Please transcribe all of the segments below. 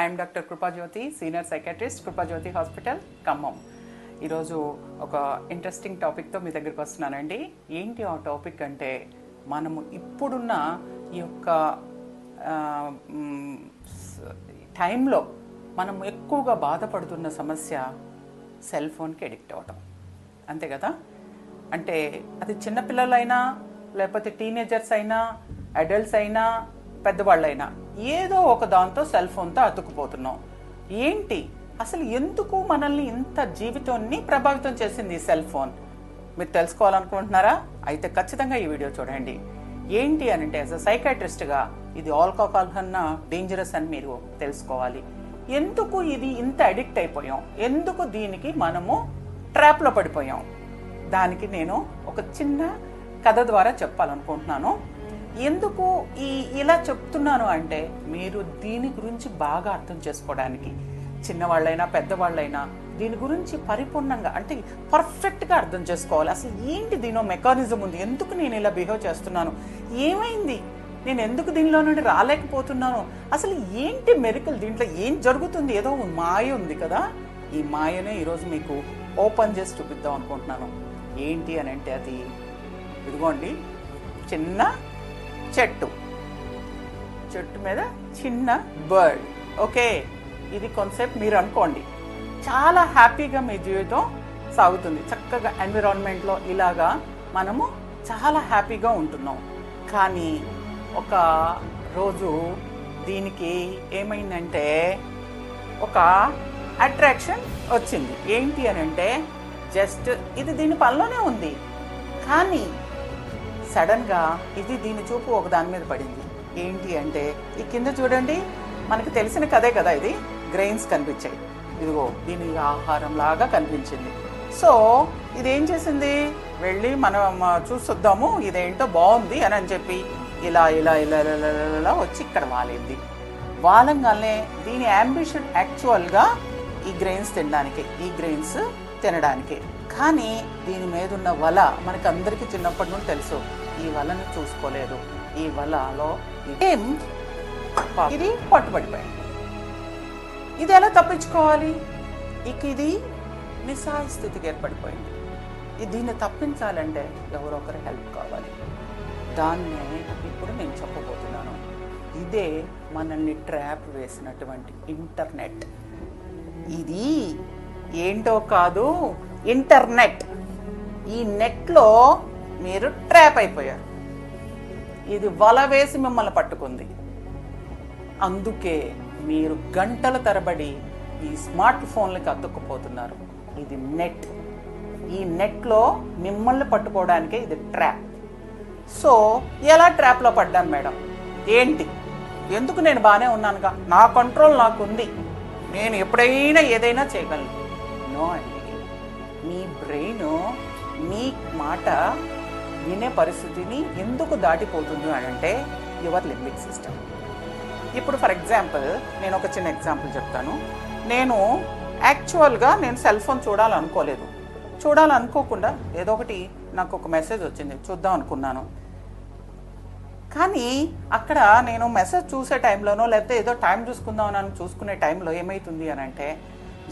I'm doctor Krupajyothi senior psychiatrist Krupajyothi hospital Khammam. ఈరోజు ఒక interesting టాపిక్తో మీ దగ్గరికి వస్తున్నానండి. ఏంటి ఆ టాపిక్ అంటే మనము ఇప్పుడున్న ఈ యొక్క టైంలో మనం ఎక్కువగా బాధపడుతున్న సమస్య సెల్ ఫోన్కి ఎడిక్ట్ అవ్వటం అంతే కదా? అంటే అది చిన్నపిల్లలైనా లేకపోతే టీనేజర్స్ అయినా అడల్ట్స్ అయినా పెద్దవాళ్ళైనా ఏదో ఒక దాంతో సెల్ ఫోన్తో అతుక్కుపోతున్నాం. ఏంటి? అసలు ఎందుకు మనల్ని ఇంత జీవితాన్ని ప్రభావితం చేసింది ఈ సెల్ ఫోన్? మీరు తెలుసుకోవాలనుకుంటున్నారా? అయితే ఖచ్చితంగా ఈ వీడియో చూడండి. ఏంటి అని అంటే యాజ్ అ సైకాట్రిస్ట్గా ఇది ఆల్కహాల్ కన్నా డేంజరస్ అని మీరు తెలుసుకోవాలి. ఎందుకు ఇది ఇంత అడిక్ట్ అయిపోయాం? ఎందుకు దీనికి మనము ట్రాప్లో పడిపోయాం? దానికి నేను ఒక చిన్న కథ ద్వారా చెప్పాలనుకుంటున్నాను. ఎందుకు ఈ ఇలా చెప్తున్నాను అంటే మీరు దీని గురించి బాగా అర్థం చేసుకోవడానికి. చిన్నవాళ్ళైనా పెద్దవాళ్ళైనా దీని గురించి పరిపూర్ణంగా అంటే పర్ఫెక్ట్గా అర్థం చేసుకోవాలి. అసలు ఏంటి దీనో మెకానిజం ఉంది? ఎందుకు నేను ఇలా బిహేవ్ చేస్తున్నాను? ఏమైంది? నేను ఎందుకు దీనిలో నుండి రాలేకపోతున్నాను? అసలు ఏంటి మెరికల్ దీంట్లో ఏం జరుగుతుంది? ఏదో మాయ ఉంది కదా? ఈ మాయనే ఈరోజు మీకు ఓపెన్ చేసి చూపిద్దాం అనుకుంటున్నాను. ఏంటి అని అంటే అది? ఇదిగోండి. చిన్న చెట్టు. చెట్టు మీద చిన్న బర్డ్ ఓకే ఇది కాన్సెప్ట్ మీరు అనుకోండి. చాలా హ్యాపీగా మీ జీవితం సాగుతుంది. చక్కగా ఎన్విరాన్మెంట్లో ఇలాగా మనము చాలా హ్యాపీగా ఉంటున్నాం. కానీ ఒక రోజు దీనికి ఏమైందంటే ఒక అట్రాక్షన్ వచ్చింది. ఏంటి అని అంటే జస్ట్ ఇది దీని పనిలోనే ఉంది. కానీ సడన్గా ఇది దీని చూపు ఒక దాని మీద పడింది. ఏంటి అంటే ఈ కింద చూడండి మనకు తెలిసిన కదే కదా ఇది. గ్రెయిన్స్ కనిపించాయి. ఇదిగో దీని ఆహారం లాగా కనిపించింది. సో ఇది ఏం చేసింది? వెళ్ళి మనం చూసొద్దాము ఇదేంటో బాగుంది అని అని చెప్పి ఇలా ఇలా ఇలా ఇలా ఇలా ఇలా ఇలా వచ్చి ఇక్కడ వాలింది. వాలంగానే దీని అంబిషన్ యాక్చువల్గా ఈ గ్రెయిన్స్ తినడానికి. ఈ గ్రెయిన్స్ తినడానికి. కానీ దీని మీద ఉన్న వల మనకి అందరికీ చిన్నప్పటి నుండి తెలుసు. ఈ వలను చూసుకోలేదు. ఈ వలలో ఇది పట్టుబడిపోయింది. ఇది ఎలా తప్పించుకోవాలి? ఇక ఇది నిస్సహాయ స్థితికి ఏర్పడిపోయింది. ఇది దీన్ని తప్పించాలంటే ఎవరో ఒకరు హెల్ప్ కావాలి. దాన్నే ఇప్పుడు నేను చెప్పబోతున్నాను. ఇదే మనల్ని ట్రాప్ వేసినటువంటి ఇంటర్నెట్. ఇది ఏంటో కాదు ఇంటర్నెట్. ఈ నెట్లో మీరు ట్రాప్ అయిపోయారు. ఇది వల వేసి మిమ్మల్ని పట్టుకుంది. అందుకే మీరు గంటల తరబడి ఈ స్మార్ట్ ఫోన్లకి అతుక్కుపోతున్నారు. ఇది నెట్. ఈ నెట్లో మిమ్మల్ని పట్టుకోవడానికే ఇది ట్రాప్. సో ఎలా ట్రాప్లో పడ్డాను మేడం? ఏంటి? ఎందుకు నేను బాగానే ఉన్నానుగా? నా కంట్రోల్ నాకుంది. నేను ఎప్పుడైనా ఏదైనా చేయగలను. నో అండి మీ బ్రెయిన్ మీ మాట వినే పరిస్థితిని ఎందుకు దాటిపోతుంది అని అంటే యువర్ లింబిక్ సిస్టమ్. ఇప్పుడు ఫర్ ఎగ్జాంపుల్ నేను ఒక చిన్న ఎగ్జాంపుల్ చెప్తాను. నేను యాక్చువల్గా నేను సెల్ ఫోన్ చూడాలనుకోలేదు. చూడాలనుకోకుండా ఏదో ఒకటి నాకు ఒక మెసేజ్ వచ్చింది చూద్దాం అనుకున్నాను. కానీ అక్కడ నేను మెసేజ్ చూసే టైంలోనో లేకపోతే ఏదో టైం చూసుకుందాం అని చూసుకునే టైంలో ఏమవుతుంది అని అంటే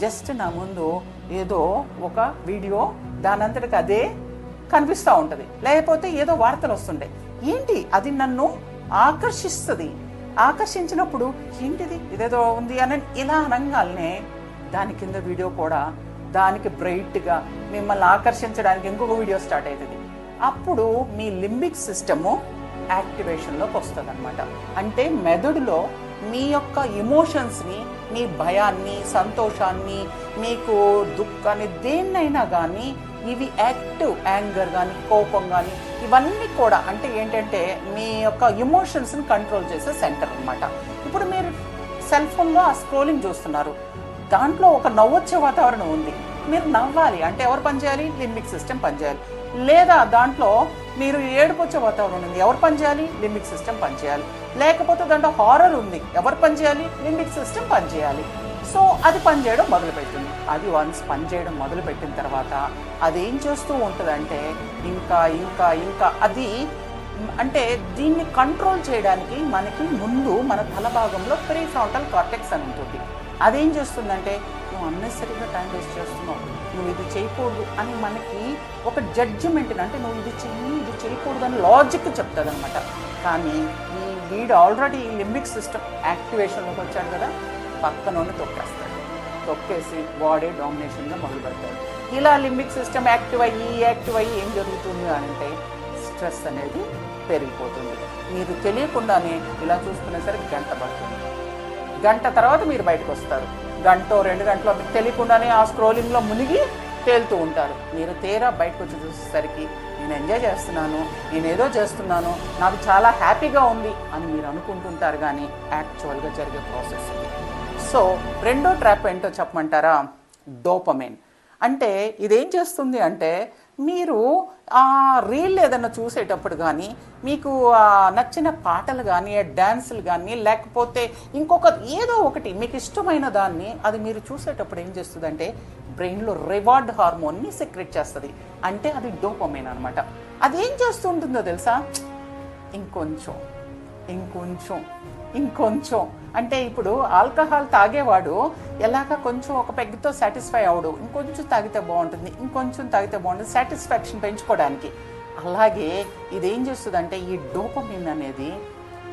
జస్ట్ నా ముందు ఏదో ఒక వీడియో దానంతటికి అదే కనిపిస్తూ ఉంటుంది. లేకపోతే ఏదో వార్తలు వస్తుంటాయి. ఏంటి? అది నన్ను ఆకర్షిస్తుంది. ఆకర్షించినప్పుడు ఏంటిది? ఇదేదో ఉంది అని ఇలా అనగానే దాని కింద వీడియో కూడా దానికి బ్రైట్గా మిమ్మల్ని ఆకర్షించడానికి ఇంకొక వీడియో స్టార్ట్ అవుతుంది అప్పుడు మీ లింబిక్ సిస్టము యాక్టివేషన్లోకి వస్తుంది అనమాట అంటే మెదడులో మీ యొక్క ఎమోషన్స్ని మీ భయాన్ని సంతోషాన్ని మీకు దుఃఖాన్ని దేన్నైనా కానీ ఇవి యాక్టివ్ యాంగర్ కానీ కోపం కానీ ఇవన్నీ కూడా అంటే ఏంటంటే మీ యొక్క ఎమోషన్స్ని కంట్రోల్ చేసే సెంటర్ అన్నమాట. ఇప్పుడు మీరు సెల్ ఫోన్లో ఆ స్క్రోలింగ్ చూస్తున్నారు. దాంట్లో ఒక నవ్వొచ్చే వాతావరణం ఉంది. మీరు నవ్వాలి. అంటే ఎవరు పనిచేయాలి లింబిక్ సిస్టమ్ పనిచేయాలి లేదా దాంట్లో మీరు ఏడుపొచ్చే వాతావరణం ఉంది. ఎవరు పనిచేయాలి లింబిక్ సిస్టమ్ పనిచేయాలి లేకపోతే దాంట్లో హారర్ ఉంది. ఎవరు పనిచేయాలి లింబిక్ సిస్టమ్ పనిచేయాలి సో అది పనిచేయడం మొదలుపెట్టింది. అది వన్స్ పనిచేయడం మొదలుపెట్టిన తర్వాత అది ఏం చేస్తూ ఉంటుందంటే ఇంకా ఇంకా ఇంకా అది అంటే దీన్ని కంట్రోల్ చేయడానికి మనకి ముందు మన తల భాగంలో ప్రీ ఫ్రాంటల్ కార్టెక్స్ అని ఉంటుంది. అదేం చేస్తుందంటే నువ్వు అన్నెసరీగా టైం వేస్ట్ చేస్తున్నావు. నువ్వు ఇది చేయకూడదు అని మనకి ఒక జడ్జిమెంట్ అంటే నువ్వు ఇది చెయ్యి ఇది చేయకూడదు అని లాజిక్ చెప్తుంది అనమాట కానీ ఈ వీడు ఆల్రెడీ లింబిక్ సిస్టమ్ యాక్టివేషన్లోకి వచ్చాడు కదా పక్కనోని తొక్కేస్తాడు. తొక్కేసి బాడీ డామినేషన్గా మొదలు పెడతాడు ఇలా లింబిక్ సిస్టమ్ యాక్టివ్ అయ్యి యాక్టివ్ అయ్యి ఏం జరుగుతుంది అని అంటే స్ట్రెస్ అనేది పెరిగిపోతుంది. మీరు తెలియకుండానే ఇలా చూసుకునేసరికి గంట పడుతుంది. గంట తర్వాత మీరు బయటకు వస్తారు. గంట రెండు గంటలో మీకు తెలియకుండానే ఆ స్క్రోలింగ్లో మునిగి తేలుతూ ఉంటారు. మీరు తేరా బయటకు వచ్చి చూసేసరికి నేను ఎంజాయ్ చేస్తున్నాను నేను ఏదో చేస్తున్నాను నాకు చాలా హ్యాపీగా ఉంది అని మీరు అనుకుంటుంటారు కానీ యాక్చువల్గా జరిగే ప్రాసెస్ సో రెండో ట్రాప్ ఏంటో చెప్పమంటారా? డోపమైన్. అంటే ఇదేం చేస్తుంది అంటే మీరు ఆ రీల్ ఏదైనా చూసేటప్పుడు కానీ మీకు నచ్చిన పాటలు కానీ డ్యాన్సులు కానీ లేకపోతే ఇంకొక ఏదో ఒకటి మీకు ఇష్టమైన దాన్ని అది మీరు చూసేటప్పుడు ఏం చేస్తుందంటే బ్రెయిన్లో రివార్డ్ హార్మోన్ని సెక్రెట్ చేస్తుంది. అంటే అది డోపమైన్ అనమాట అది ఏం చేస్తూ ఉంటుందో తెలుసా? ఇంకొంచెం ఇంకొంచెం. ఇంకొంచెం. అంటే ఇప్పుడు ఆల్కహాల్ తాగేవాడు ఎలాగ కొంచెం ఒక పెగ్గుతో సాటిస్ఫై అవడు. ఇంకొంచెం తాగితే బాగుంటుంది ఇంకొంచెం తాగితే బాగుంటుంది సాటిస్ఫాక్షన్ పెంచుకోవడానికి. అలాగే ఇదేం చేస్తుందంటే ఈ డోపమిన్ అనేది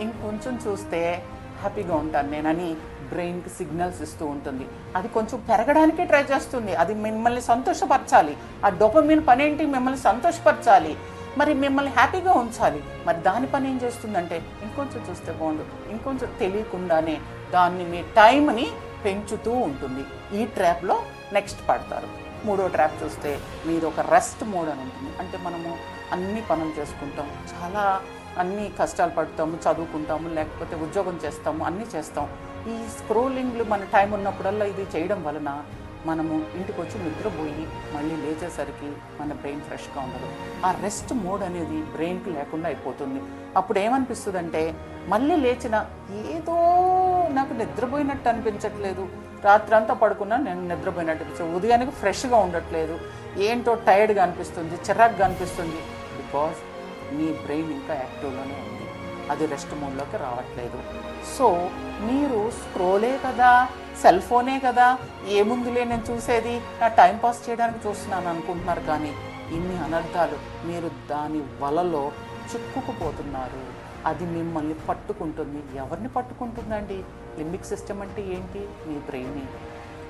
ఇంకొంచెం చూస్తే హ్యాపీగా ఉంటాను నేనని బ్రెయిన్కి సిగ్నల్స్ ఇస్తూ ఉంటుంది. అది కొంచెం పెరగడానికి ట్రై చేస్తుంది. అది మిమ్మల్ని సంతోషపరచాలి. ఆ డోపమిన్ పని ఏంటి మిమ్మల్ని సంతోషపరచాలి. మరి మిమ్మల్ని హ్యాపీగా ఉంచాలి. మరి దాని పని ఏం చేస్తుందంటే ఇంకొంచెం చూస్తే బాగుండు ఇంకొంచెం తెలియకుండానే దాన్ని మీ టైంని పెంచుతూ ఉంటుంది. ఈ ట్రాప్లో నెక్స్ట్ పడతారు. మూడో ట్రాప్ చూస్తే మీరు ఒక రెస్ట్ మోడ్ అని ఉంటుంది. అంటే మనము అన్ని పనులు చేసుకుంటాం. చాలా అన్ని కష్టాలు పడతాము చదువుకుంటాము లేకపోతే ఉద్యోగం చేస్తాము అన్నీ చేస్తాం. ఈ స్క్రోలింగ్లు మన టైం ఉన్నప్పుడల్లా ఇది చేయడం వలన మనము ఇంటికి వచ్చి నిద్రపోయి మళ్ళీ లేచేసరికి మన బ్రెయిన్ ఫ్రెష్గా ఉండదు. ఆ రెస్ట్ మోడ్ అనేది బ్రెయిన్కి లేకుండా అయిపోతుంది. అప్పుడు ఏమనిపిస్తుంది అంటే మళ్ళీ లేచిన ఏదో నాకు నిద్రపోయినట్టు అనిపించట్లేదు. రాత్రి అంతా పడుకున్నా నేను నిద్రపోయినట్టు అనిపించదు ఉదయానికి ఫ్రెష్గా ఉండట్లేదు. ఏంటో టైర్డ్గా అనిపిస్తుంది చిరాక్గా అనిపిస్తుంది. బికాజ్ మీ బ్రెయిన్ ఇంకా యాక్టివ్గానే ఉంది. అది రెస్ట్ మోడ్లోకి రావట్లేదు. సో మీరు స్క్రోలే కదా. సెల్ ఫోనే కదా. ఏముందిలే నేను చూసేది. నా టైం పాస్ చేయడానికి చూస్తున్నాను అనుకుంటున్నారు కానీ ఇన్ని అనర్థాలు. మీరు దాని వలలో చిక్కుకుపోతున్నారు. అది మిమ్మల్ని పట్టుకుంటుంది. ఎవరిని పట్టుకుంటుందండి? లింబిక్ సిస్టమ్ అంటే ఏంటి? మీ బ్రెయిన్.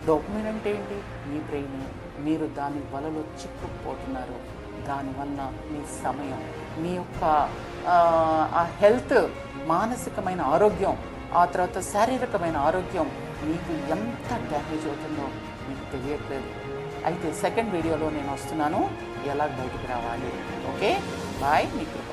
డోపమిన్ అంటే ఏంటి? మీ బ్రెయిన్. మీరు దాని వలలో చిక్కుకుపోతున్నారు. దానివల్ల మీ సమయం మీ యొక్క ఆ, ఆ హెల్త్ మానసికమైన ఆరోగ్యం ఆ తర్వాత శారీరకమైన ఆరోగ్యం మీకు ఎంత డ్యామేజ్ అవుతుందో మీకు తెలియట్లేదు. అయితే సెకండ్ వీడియోలో నేను వస్తున్నాను. ఎలా బయటికి రావాలి? ఓకే? బాయ్ మీ కృప.